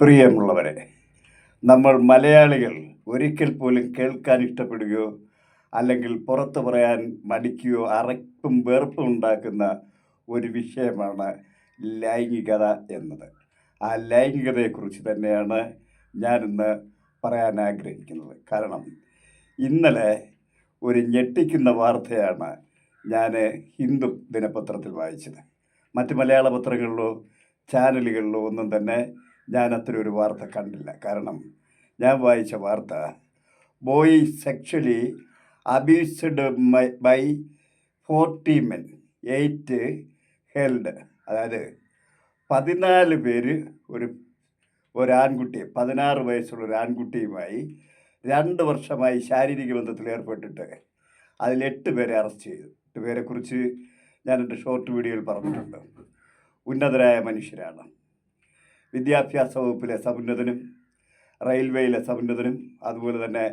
പ്രിയമുള്ളവരെ നമ്മൾ മലയാളികൾ ഒരിക്കൽ പോലും കേൾക്കാൻ ഇഷ്ടപ്പെടുകയോ അല്ലെങ്കിൽ പുറത്തു പറയാൻ മടിക്കുകയോ അറപ്പും വേർപ്പും ഉണ്ടാക്കുന്ന ഒരു വിഷയമാണ് ലൈംഗികത എന്നത്. ആ ലൈംഗികതയെക്കുറിച്ച് തന്നെയാണ് ഞാനിന്ന് പറയാൻ ആഗ്രഹിക്കുന്നത്. കാരണം ഇന്നലെ ഒരു ഞെട്ടിക്കുന്ന വാർത്തയാണ് ഞാൻ ഹിന്ദു ദിനപത്രത്തിൽ വായിച്ചത്. മറ്റ് മലയാള പത്രങ്ങളിലോ ചാനലുകളിലോ ഒന്നും തന്നെ ഞാൻ അത്ര ഒരു വാർത്ത കണ്ടില്ല. കാരണം ഞാൻ വായിച്ച വാർത്ത boy sexually abused by forty men eight held. അതായത് പതിനാല് പേര് ഒരു ഒരാൺകുട്ടിയെ പതിനാറ് വയസ്സുള്ള ഒരു ആൺകുട്ടിയുമായി രണ്ട് വർഷമായി ശാരീരിക ബന്ധത്തിൽ ഏർപ്പെട്ടിട്ട് അതിൽ എട്ട് പേരെ അറസ്റ്റ് ചെയ്തു. എട്ട് പേരെക്കുറിച്ച് ഞാൻ എന്റെ ഷോർട്ട് വീഡിയോയിൽ പറഞ്ഞിട്ടുണ്ട്. ഉന്നതരായ മനുഷ്യരാണ്. വിദ്യാഭ്യാസ വകുപ്പിലെ സമുന്നതനും റെയിൽവേയിലെ സമുന്നതനും അതുപോലെ തന്നെ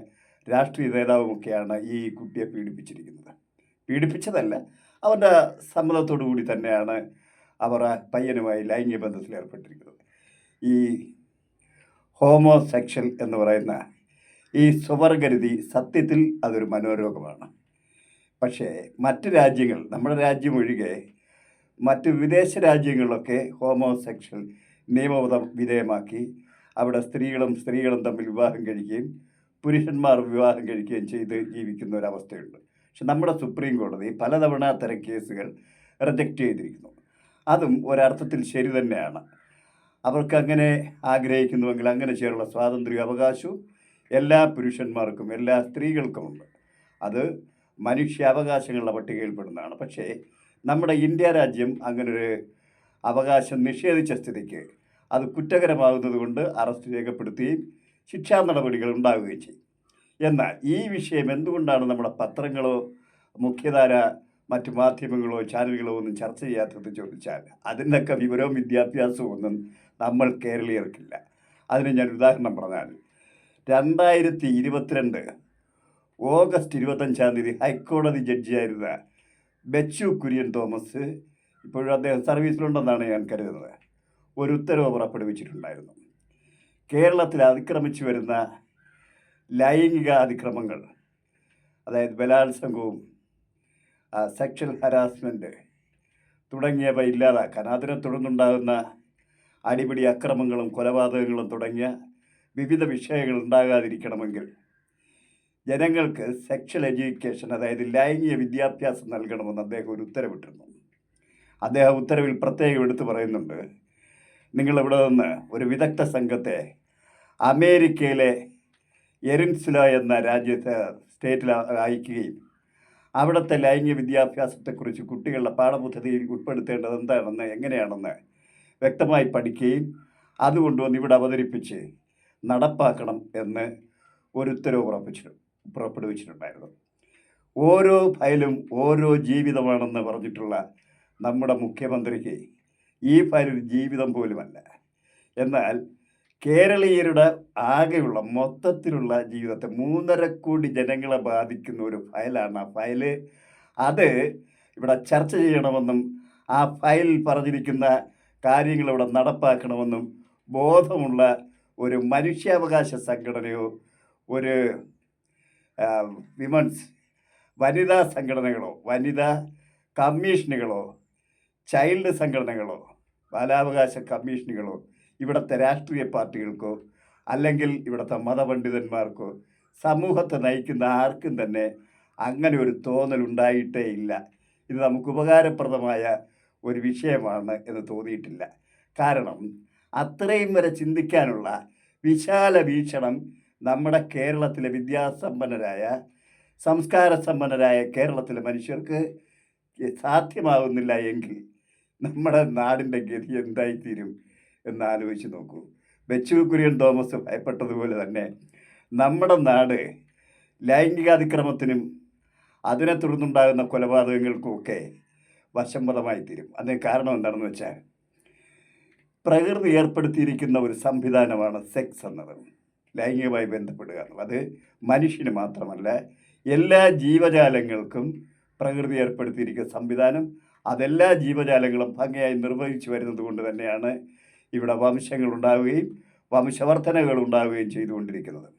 രാഷ്ട്രീയ നേതാവുമൊക്കെയാണ് ഈ കുട്ടിയെ പീഡിപ്പിച്ചിരിക്കുന്നത്. പീഡിപ്പിച്ചതല്ല അവരുടെ സമ്മതത്തോടു കൂടി തന്നെയാണ് അവർ പയ്യനുമായി ലൈംഗിക ബന്ധത്തിൽ ഏർപ്പെട്ടിരിക്കുന്നത്. ഈ ഹോമോസെക്ഷൽ എന്ന് പറയുന്ന ഈ സ്വവർഗരുതി സത്യത്തിൽ അതൊരു മനോരോഗമാണ്. പക്ഷേ മറ്റ് രാജ്യങ്ങൾ നമ്മുടെ രാജ്യം ഒഴികെ മറ്റ് വിദേശ രാജ്യങ്ങളിലൊക്കെ ഹോമോസെക്ഷൽ നിയമവധം വിധേയമാക്കി. അവിടെ സ്ത്രീകളും സ്ത്രീകളും തമ്മിൽ വിവാഹം കഴിക്കുകയും പുരുഷന്മാർ വിവാഹം കഴിക്കുകയും ചെയ്ത് ജീവിക്കുന്ന ഒരവസ്ഥയുണ്ട്. പക്ഷെ നമ്മുടെ സുപ്രീം കോടതി പലതവണ അത്തരം കേസുകൾ റിജക്റ്റ് ചെയ്തിരിക്കുന്നു. അതും ഒരർത്ഥത്തിൽ ശരി തന്നെയാണ്. അവർക്ക് അങ്ങനെ ആഗ്രഹിക്കുന്നുവെങ്കിൽ അങ്ങനെ ചെയ്യാനുള്ള സ്വാതന്ത്ര്യ അവകാശവും എല്ലാ പുരുഷന്മാർക്കും എല്ലാ സ്ത്രീകൾക്കുമുണ്ട്. അത് മനുഷ്യാവകാശങ്ങളുടെ പട്ടികയിൽപ്പെടുന്നതാണ്. പക്ഷേ നമ്മുടെ ഇന്ത്യ രാജ്യം അങ്ങനൊരു അവകാശം നിഷേധിച്ച സ്ഥിതിക്ക് അത് കുറ്റകരമാകുന്നത് കൊണ്ട് അറസ്റ്റ് രേഖപ്പെടുത്തുകയും ശിക്ഷാ നടപടികൾ ഉണ്ടാവുകയും ചെയ്യും. എന്നാൽ ഈ വിഷയം എന്തുകൊണ്ടാണ് നമ്മുടെ പത്രങ്ങളോ മുഖ്യധാര മറ്റു മാധ്യമങ്ങളോ ചാനലുകളോ ഒന്നും ചർച്ച ചെയ്യാത്തത് ചോദിച്ചാൽ അതിന്റെയൊക്കെ വിവരവും വിദ്യാഭ്യാസവും ഒന്നും നമ്മൾ കേരളീയർക്കില്ല. അതിന് ഞാൻ ഉദാഹരണം പറഞ്ഞാൽ രണ്ടായിരത്തി ഇരുപത്തിരണ്ട് ഓഗസ്റ്റ് ഇരുപത്തഞ്ചാം തീയതി ഹൈക്കോടതി ജഡ്ജിയായിരുന്ന ബെച്ചു കുര്യൻ തോമസ് ഇപ്പോഴും അദ്ദേഹം സർവീസിലുണ്ടെന്നാണ് ഞാൻ കരുതുന്നത്. ഒരു ഉത്തരവ് പുറപ്പെടുവിച്ചിട്ടുണ്ടായിരുന്നു കേരളത്തിൽ അതിക്രമിച്ചു വരുന്ന ലൈംഗിക അതിക്രമങ്ങൾ അതായത് ബലാത്സംഗവും സെക്ഷൽ ഹരാസ്മെന്റ് തുടങ്ങിയവ ഇല്ലാതാക്കാൻ അതിനെ തുടർന്നുണ്ടാകുന്ന അടിപിടി അക്രമങ്ങളും കൊലപാതകങ്ങളും തുടങ്ങിയ വിവിധ വിഷയങ്ങൾ ഉണ്ടാകാതിരിക്കണമെങ്കിൽ ജനങ്ങൾക്ക് സെക്ഷൽ എഡ്യൂക്കേഷൻ അതായത് ലൈംഗിക വിദ്യാഭ്യാസം നൽകണമെന്ന് അദ്ദേഹം ഒരു ഉത്തരവിട്ടിരുന്നു. അദ്ദേഹം ഉത്തരവിൽ പ്രത്യേകം എടുത്തു പറയുന്നുണ്ട്. നിങ്ങളിവിടെ നിന്ന് ഒരു വിദഗ്ധ സംഘത്തെ അമേരിക്കയിലെ എറിൻസുല എന്ന രാജ്യത്തെ സ്റ്റേറ്റിൽ അയക്കുകയും അവിടുത്തെ ലൈംഗിക വിദ്യാഭ്യാസത്തെക്കുറിച്ച് കുട്ടികളുടെ പാഠപദ്ധതിയിൽ ഉൾപ്പെടുത്തേണ്ടത് എന്താണെന്ന് എങ്ങനെയാണെന്ന് വ്യക്തമായി പഠിക്കുകയും അതുകൊണ്ടുവന്ന് ഇവിടെ അവതരിപ്പിച്ച് നടപ്പാക്കണം എന്ന് ഒരു ഉത്തരവ് ഉറപ്പിച്ചിട്ടു പുറപ്പെടുവിച്ചിട്ടുണ്ടായിരുന്നു. ഓരോ ഫയലും ഓരോ ജീവിതമാണെന്ന് പറഞ്ഞിട്ടുള്ള നമ്മുടെ മുഖ്യമന്ത്രിക്ക് ഈ പരി ജീവിതം പോലുമല്ല. എന്നാൽ കേരളീയരുടെ ആകെയുള്ള മൊത്തത്തിലുള്ള ജീവിതത്തെ മൂന്നര കോടി ജനങ്ങളെ ബാധിക്കുന്ന ഒരു ഫയലാണ് ആ ഫയൽ. അത് ഇവിടെ ചർച്ച ചെയ്യണമെന്നും ആ ഫയൽ പറഞ്ഞിരിക്കുന്ന കാര്യങ്ങൾ ഇവിടെ നടപ്പാക്കണമെന്നും ബോധമുള്ള ഒരു മനുഷ്യാവകാശ സംഘടനയോ ഒരു വിമൻസ് വനിതാ സംഘടനകളോ വനിതാ കമ്മീഷനുകളോ ചൈൽഡ് സംഘടനകളോ ബാലാവകാശ കമ്മീഷനുകളോ ഇവിടുത്തെ രാഷ്ട്രീയ പാർട്ടികൾക്കോ അല്ലെങ്കിൽ ഇവിടുത്തെ മതപണ്ഡിതന്മാർക്കോ സമൂഹത്തെ നയിക്കുന്ന ആർക്കും തന്നെ അങ്ങനെ ഒരു തോന്നലുണ്ടായിട്ടേ ഇല്ല. ഇത് നമുക്ക് ഉപകാരപ്രദമായ ഒരു വിഷയമാണ് എന്ന് തോന്നിയിട്ടില്ല. കാരണം അത്രയും വരെ ചിന്തിക്കാനുള്ള വിശാല വീക്ഷണം നമ്മുടെ കേരളത്തിലെ വിദ്യാസമ്പന്നരായ സംസ്കാര സമ്പന്നരായ കേരളത്തിലെ മനുഷ്യർക്ക് സാധ്യമാകുന്നില്ല എങ്കിൽ നമ്മുടെ നാടിന്റെ ഗതി എന്തായിത്തീരും എന്ന് ആലോചിച്ച് നോക്കൂ. ബെച്ചു കുര്യൻ തോമസ് ഭയപ്പെട്ടതുപോലെ തന്നെ നമ്മുടെ നാട് ലൈംഗികാതിക്രമത്തിനും അതിനെ തുടർന്നുണ്ടാകുന്ന കൊലപാതകങ്ങൾക്കുമൊക്കെ വശംവദമായി തീരും അതിന് കാരണം എന്താണെന്ന് വെച്ചാൽ പ്രകൃതി ഏർപ്പെടുത്തിയിരിക്കുന്ന ഒരു സംവിധാനമാണ് സെക്സ് എന്നത്. ലൈംഗികമായി ബന്ധപ്പെടുക എന്നുള്ളത് അത് മനുഷ്യന് മാത്രമല്ല എല്ലാ ജീവജാലങ്ങൾക്കും പ്രകൃതി ഏർപ്പെടുത്തിയിരിക്കുന്ന സംവിധാനം അതെല്ലാ ജീവജാലങ്ങളും ഭംഗിയായി നിർവഹിച്ചു വരുന്നത് കൊണ്ട് തന്നെയാണ് ഇവിടെ വംശങ്ങൾ ഉണ്ടാവുകയും വംശവർധനകൾ ഉണ്ടാവുകയും ചെയ്തുകൊണ്ടിരിക്കുന്നത്.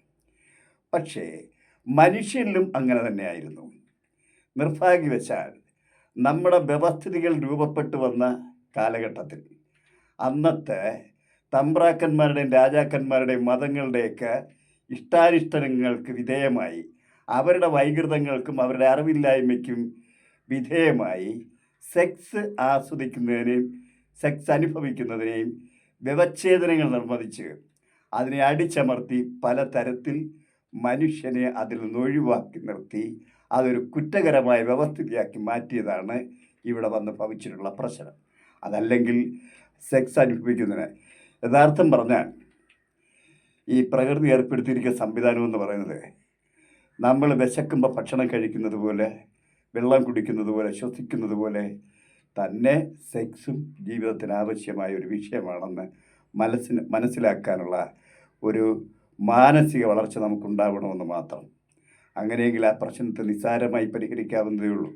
പക്ഷേ മനുഷ്യരിലും അങ്ങനെ തന്നെയായിരുന്നു. നിർഭാഗ്യവശാൽ നമ്മുടെ വ്യവസ്ഥിതികൾ രൂപപ്പെട്ടു വന്ന കാലഘട്ടത്തിൽ അന്നത്തെ തമ്പ്രാക്കന്മാരുടെയും രാജാക്കന്മാരുടെയും മതങ്ങളുടെയൊക്കെ ഇഷ്ടാനിഷ്ടങ്ങൾക്ക് വിധേയമായി അവരുടെ വൈകൃതങ്ങൾക്കും അവരുടെ അറിവില്ലായ്മയ്ക്കും വിധേയമായി സെക്സ് ആസ്വദിക്കുന്നതിനെയും സെക്സ് അനുഭവിക്കുന്നതിനെയും വ്യവച്ഛേദനങ്ങൾ നിർബന്ധിച്ച് അതിനെ അടിച്ചമർത്തി പലതരത്തിൽ മനുഷ്യനെ അതിൽ നിന്ന് നിർത്തി അതൊരു കുറ്റകരമായ വ്യവസ്ഥിതിയാക്കി മാറ്റിയതാണ് ഇവിടെ വന്ന് ഭവിച്ചിട്ടുള്ള പ്രശ്നം. അതല്ലെങ്കിൽ സെക്സ് അനുഭവിക്കുന്നതിന് യഥാർത്ഥം പറഞ്ഞാൽ ഈ പ്രകൃതി ഏർപ്പെടുത്തിയിരിക്കുന്ന സംവിധാനം എന്ന് പറയുന്നത് നമ്മൾ വിശക്കുമ്പോൾ ഭക്ഷണം കഴിക്കുന്നത് പോലെ വെള്ളം കുടിക്കുന്നത് പോലെ ശ്വസിക്കുന്നത് പോലെ തന്നെ സെക്സും ജീവിതത്തിന് ആവശ്യമായ ഒരു വിഷയമാണെന്ന് മനസ്സിന് മനസ്സിലാക്കാനുള്ള ഒരു മാനസിക വളർച്ച നമുക്കുണ്ടാവണമെന്ന് മാത്രം. അങ്ങനെയെങ്കിൽ ആ പ്രശ്നത്തെ നിസ്സാരമായി പരിഹരിക്കാവുന്നതേ ഉള്ളൂ.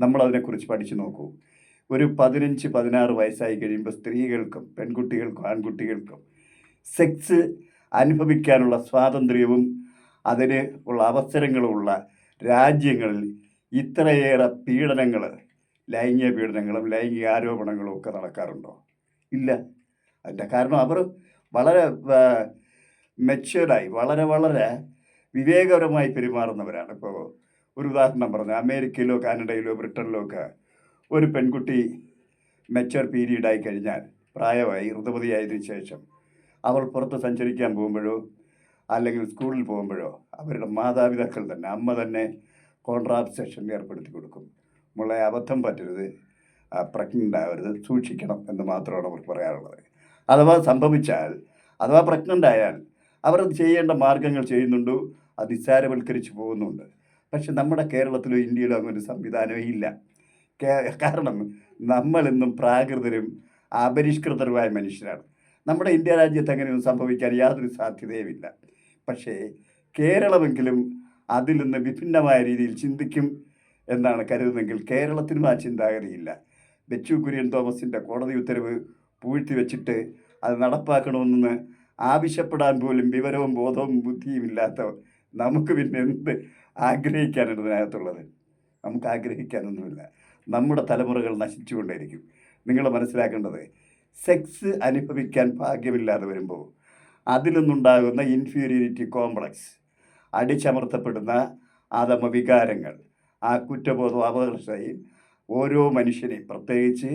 നമ്മളതിനെക്കുറിച്ച് പഠിച്ചു നോക്കൂ. ഒരു പതിനഞ്ച് പതിനാറ് വയസ്സായി കഴിയുമ്പോൾ സ്ത്രീകൾക്കും പെൺകുട്ടികൾക്കും ആൺകുട്ടികൾക്കും സെക്സ് അനുഭവിക്കാനുള്ള സ്വാതന്ത്ര്യവും അതിന് ഉള്ള അവസരങ്ങളുമുള്ള രാജ്യങ്ങളിൽ ഇത്രയേറെ പീഡനങ്ങൾ ലൈംഗിക പീഡനങ്ങളും ലൈംഗിക ആരോപണങ്ങളും ഒക്കെ നടക്കാറുണ്ടോ? ഇല്ല. അതിന്റെ കാരണം അവർ വളരെ മെച്യൂർഡായി വളരെ വളരെ വിവേകപരമായി പെരുമാറുന്നവരാണ്. ഇപ്പോൾ ഒരു ഉദാഹരണം പറഞ്ഞു അമേരിക്കയിലോ കാനഡയിലോ ബ്രിട്ടനിലോ ഒക്കെ ഒരു പെൺകുട്ടി മെച്യൂർ പീരീഡായി കഴിഞ്ഞാൽ പ്രായമായി ഋതുപതിയായതിനു ശേഷം അവൾ പുറത്ത് സഞ്ചരിക്കാൻ പോകുമ്പോഴോ അല്ലെങ്കിൽ സ്കൂളിൽ പോകുമ്പോഴോ അവരുടെ മാതാപിതാക്കൾ തന്നെ അമ്മ തന്നെ കോൺട്രാപ്സെഷൻ ഏർപ്പെടുത്തി കൊടുക്കും. നമ്മളെ അബദ്ധം പറ്റരുത് പ്രഗ്നന്റ് ആവരുത് സൂക്ഷിക്കണം എന്ന് മാത്രമാണ് അവർക്ക് പറയാറുള്ളത്. അഥവാ സംഭവിച്ചാൽ അഥവാ പ്രഗ്നന്റ് ആയാൽ അവർ ചെയ്യേണ്ട മാർഗങ്ങൾ ചെയ്യുന്നുണ്ട് അത് നിസ്സാരവൽക്കരിച്ച് പോകുന്നുണ്ട്. പക്ഷെ നമ്മുടെ കേരളത്തിലോ ഇന്ത്യയിലോ അങ്ങനെ ഒരു സംവിധാനമേ ഇല്ല. കാരണം നമ്മളിന്നും പ്രാകൃതരും അപരിഷ്കൃതരുമായ മനുഷ്യരാണ്. നമ്മുടെ ഇന്ത്യ രാജ്യത്ത് അങ്ങനെയൊന്നും സംഭവിക്കാൻ യാതൊരു സാധ്യതയുമില്ല. പക്ഷേ കേരളമെങ്കിലും അതിൽ നിന്ന് വിഭിന്നമായ രീതിയിൽ ചിന്തിക്കും എന്നാണ് കരുതുന്നതെങ്കിൽ കേരളത്തിനും ആ ചിന്താഗതിയില്ല ബെച്ചു കുര്യൻ തോമസിന്റെ കോടതി ഉത്തരവ് പൂഴ്ത്തി വെച്ചിട്ട് അത് നടപ്പാക്കണമെന്ന് ആവശ്യപ്പെടാൻ പോലും വിവരവും ബോധവും ബുദ്ധിയും ഇല്ലാത്ത നമുക്ക് പിന്നെ എന്ത് ആഗ്രഹിക്കാനാണ് ഇതിനകത്തുള്ളത് നമുക്ക് ആഗ്രഹിക്കാനൊന്നുമില്ല. നമ്മുടെ തലമുറകൾ നശിച്ചുകൊണ്ടേയിരിക്കും. നിങ്ങൾ മനസ്സിലാക്കേണ്ടത് സെക്സ് അനുഭവിക്കാൻ ഭാഗ്യമില്ലാതെ വരുമ്പോൾ അതിൽ നിന്നുണ്ടാകുന്ന കോംപ്ലക്സ് അടിച്ചമർത്തപ്പെടുന്ന അധമ വികാരങ്ങൾ ആ കുറ്റബോധം അപകർഷതയും ഓരോ മനുഷ്യനെയും പ്രത്യേകിച്ച്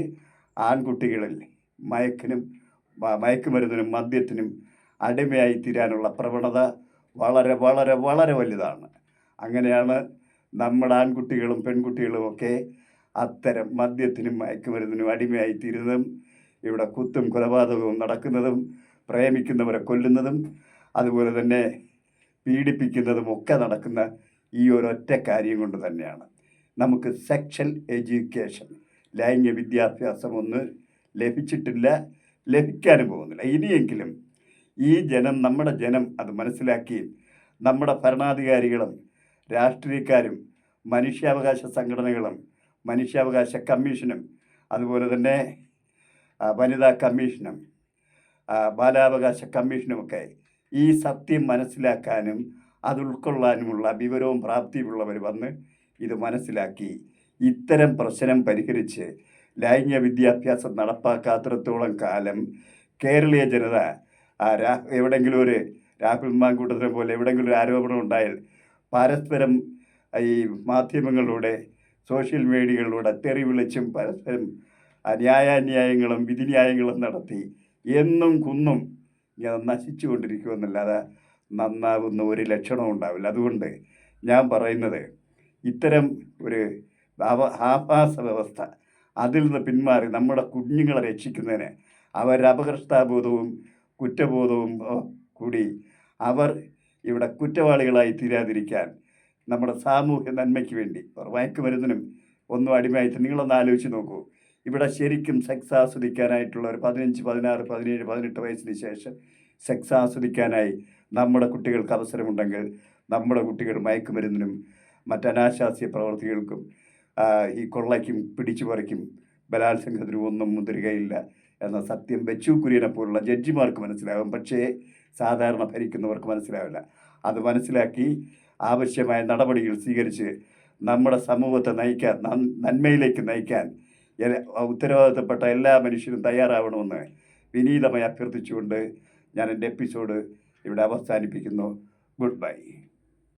ആൺകുട്ടികളിൽ മയക്കിനും മയക്കുമരുന്നിനും മദ്യത്തിനും അടിമയായി തീരാനുള്ള പ്രവണത വളരെ വളരെ വളരെ വലുതാണ്. അങ്ങനെയാണ് നമ്മുടെ ആൺകുട്ടികളും പെൺകുട്ടികളും ഒക്കെ അത്തരം മദ്യത്തിനും മയക്കുമരുന്നിനും അടിമയായി തീരുന്നതും ഇവിടെ കുത്തും കൊലപാതകവും നടക്കുന്നതും പ്രേമിക്കുന്നവരെ കൊല്ലുന്നതും അതുപോലെ തന്നെ പീഡിപ്പിക്കുന്നതും ഒക്കെ നടക്കുന്ന ഈ ഒരൊറ്റ കാര്യം കൊണ്ട് തന്നെയാണ്. നമുക്ക് സെക്ഷൽ എഡ്യൂക്കേഷൻ ലൈംഗിക വിദ്യാഭ്യാസം ഒന്ന് ലഭിച്ചിട്ടില്ല ലഭിക്കാനും പോകുന്നില്ല. ഇനിയെങ്കിലും ഈ ജനം നമ്മുടെ ജനം അത് മനസ്സിലാക്കി നമ്മുടെ ഭരണാധികാരികളും രാഷ്ട്രീയക്കാരും മനുഷ്യാവകാശ സംഘടനകളും മനുഷ്യാവകാശ കമ്മീഷനും അതുപോലെ തന്നെ വനിതാ കമ്മീഷനും ബാലാവകാശ കമ്മീഷനുമൊക്കെ ഈ സത്യം മനസ്സിലാക്കാനും അത് ഉൾക്കൊള്ളാനുമുള്ള വിവരവും പ്രാപ്തിയുമുള്ളവർ വന്ന് ഇത് മനസ്സിലാക്കി. ഇത്തരം പ്രശ്നം പരിഹരിച്ച് ലൈംഗിക വിദ്യാഭ്യാസം നടപ്പാക്കാത്തിടത്തോളം കാലം കേരളീയ ജനത എവിടെങ്കിലും ഒരു രാഹുൽ മാങ്കൂട്ടത്തിനെ പോലെ എവിടെങ്കിലും ഒരു ആരോപണം ഉണ്ടായാൽ പരസ്പരം ഈ മാധ്യമങ്ങളിലൂടെ സോഷ്യൽ മീഡിയകളിലൂടെ തെറി വിളിച്ചും പരസ്പരം അന്യായാന്യായങ്ങളും ന്യായാന്യായങ്ങളും വിധിന്യായങ്ങളും നടത്തി എന്നും കുന്നും ഇങ്ങനെ നശിച്ചു കൊണ്ടിരിക്കുമെന്നല്ലാതെ നന്നാകുന്ന ഒരു ലക്ഷണവും ഉണ്ടാവില്ല. അതുകൊണ്ട് ഞാൻ പറയുന്നത് ഇത്തരം ഒരു ആഭാസ വ്യവസ്ഥ അതിൽ നിന്ന് പിന്മാറി നമ്മുടെ കുഞ്ഞുങ്ങളെ രക്ഷിക്കുന്നതിന് അവരുടെ അപകർഷ്ടാബോധവും കുറ്റബോധവും കൂടി അവർ ഇവിടെ കുറ്റവാളികളായി തീരാതിരിക്കാൻ നമ്മുടെ സാമൂഹ്യ നന്മയ്ക്ക് വേണ്ടി മയക്കുമരുന്നിനും ഒന്നും അടിമയായിട്ട് നിങ്ങളൊന്ന് ആലോചിച്ച് നോക്കൂ. ഇവിടെ ശരിക്കും സെക്സ് ആസ്വദിക്കാനായിട്ടുള്ള ഒരു പതിനഞ്ച് പതിനാറ് പതിനേഴ് പതിനെട്ട് വയസ്സിന് ശേഷം സെക്സ് ആസ്വദിക്കാനായി നമ്മുടെ കുട്ടികൾക്ക് അവസരമുണ്ടെങ്കിൽ നമ്മുടെ കുട്ടികൾ മയക്കുമരുന്നിനും മറ്റനാശാസ്യ പ്രവർത്തികൾക്കും ഈ കൊള്ളയ്ക്കും പിടിച്ചുപറിക്കും ബലാത്സംഗത്തിനും ഒന്നും മുതിരുകയില്ല എന്ന സത്യം വെച്ചു കുര്യനെ പോലുള്ള ജഡ്ജിമാർക്ക് മനസ്സിലാകും പക്ഷേ സാധാരണ ഭരിക്കുന്നവർക്ക് മനസ്സിലാവില്ല. അത് മനസ്സിലാക്കി ആവശ്യമായ നടപടികൾ സ്വീകരിച്ച് നമ്മുടെ സമൂഹത്തെ നയിക്കാൻ നന്മയിലേക്ക് നയിക്കാൻ ഉത്തരവാദിത്തപ്പെട്ട എല്ലാ മനുഷ്യരും തയ്യാറാവണമെന്ന് വിനീതമായി അഭ്യർത്ഥിച്ചുകൊണ്ട് ഞാൻ എന്റെ എപ്പിസോഡ് ഇവിടെ അവസാനിപ്പിക്കുന്നു. Good bye.